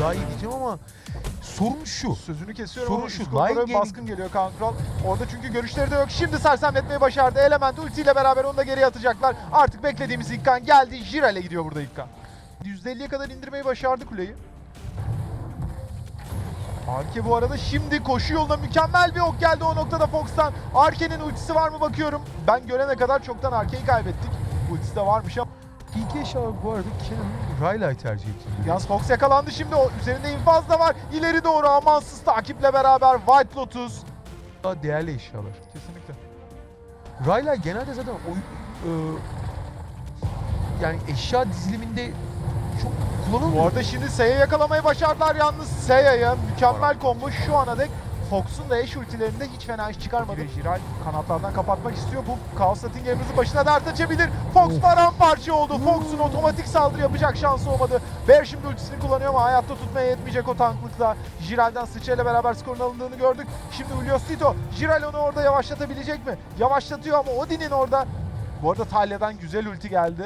daha iyi diyeceğim ama sorun şu. Sözünü kesiyorum Sorun ama şu, line baskın geliyor Kaan Kural. Orada çünkü görüşleri de yok. Şimdi sersemletmeyi başardı. Element ultiyle beraber onu da geriye atacaklar. Artık beklediğimiz ilk kan geldi. Jirel'e gidiyor burada ilk kan. %50'ye kadar indirmeyi başardı kuleyi. Arke bu arada şimdi koşu yoluna mükemmel bir ok geldi o noktada Fox'tan. Arke'nin ultisi var mı bakıyorum. Ben görene kadar çoktan Arke'yi kaybettik. Ultisi de varmış ama. İlk eşya bu arada Canon Rayleigh tercih etti. Yalnız Fox yakalandı şimdi. O üzerinde infaz da var. İleri doğru amansız takiple beraber White Lotus. Daha değerli eşyalar. Kesinlikle. Rayleigh genelde zaten oyun e, yani eşya diziliminde çok kullanılmıyor. Bu arada şimdi Seiya yakalamayı başardılar yalnız Seiya'ya mükemmel combo şu ana dek Fox'un da eş ultilerinde hiç fena iş çıkarmadı. Jiral kanatlardan kapatmak istiyor. Bu Chaos Setting Gamers'ı başına dert açabilir. Fox paramparça oldu. Fox'un otomatik saldırı yapacak şansı olmadı. Bear şimdi ultisini kullanıyor ama hayatta tutmaya yetmeyecek o tanklıkla. Jiral'den sıçrayla beraber skorun alındığını gördük. Şimdi Ulios Tito. Jiral onu orada yavaşlatabilecek mi? Yavaşlatıyor ama Odin'in orada. Bu arada Talya'dan güzel ulti geldi.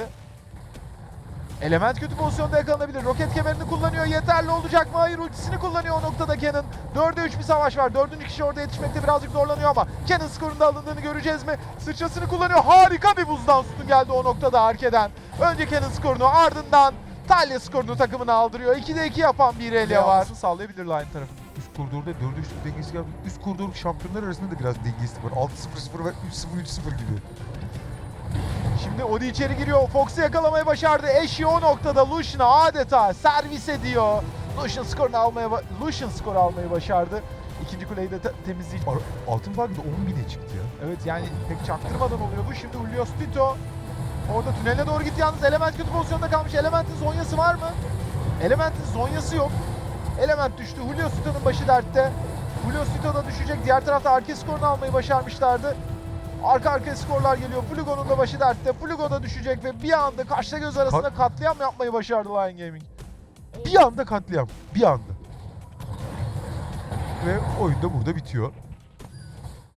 Element kötü pozisyonda yakalanabilir. Roket kemerini kullanıyor. Yeterli olacak mı? Hayır ultisini kullanıyor o noktada Canon. 4'e 3 bir savaş var. Dördüncü kişi orada yetişmekte birazcık zorlanıyor ama Canon skorunda alındığını göreceğiz mi? Sıçrasını kullanıyor. Harika bir buzdan sütun geldi o noktada Arke'den. Önce Canon skorunu ardından Talya skorunu takımına aldırıyor. 2'de 2 yapan bir Elia var. Sallayabilir line tarafı. Üst koridorda 4'e 3 dengesi geldi. Üst koridor şampiyonlar arasında da biraz dengesizlik var. 6-0-0 ve 3-0-3-0 gibi. Şimdi Odi içeri giriyor. Fox'u yakalamayı başardı. Eşi o noktada Lucian'a adeta servis ediyor. Lucian skorunu almaya Lucian skoru almayı başardı. İkinci kuleyi de te- temizleyecek. Ar- Altın farkı da 10 bine çıktı ya. Evet yani pek çaktırmadan oluyor bu. Şimdi Ulios Tito orada tünele doğru gitti yalnız Element kötü pozisyonda kalmış. Element'in zonyası var mı? Element'in zonyası yok. Element düştü. Julius Tito'nun başı dertte. Julius Tito da düşecek. Diğer tarafta arka skorunu almayı başarmışlardı. Arka arkaya skorlar geliyor. Flugo'nun da başı dertte. Flugo da düşecek ve bir anda kaşla göz arasında katliam yapmayı başardı Lion Gaming. Bir anda katliam. Bir anda. Ve oyun da burada bitiyor.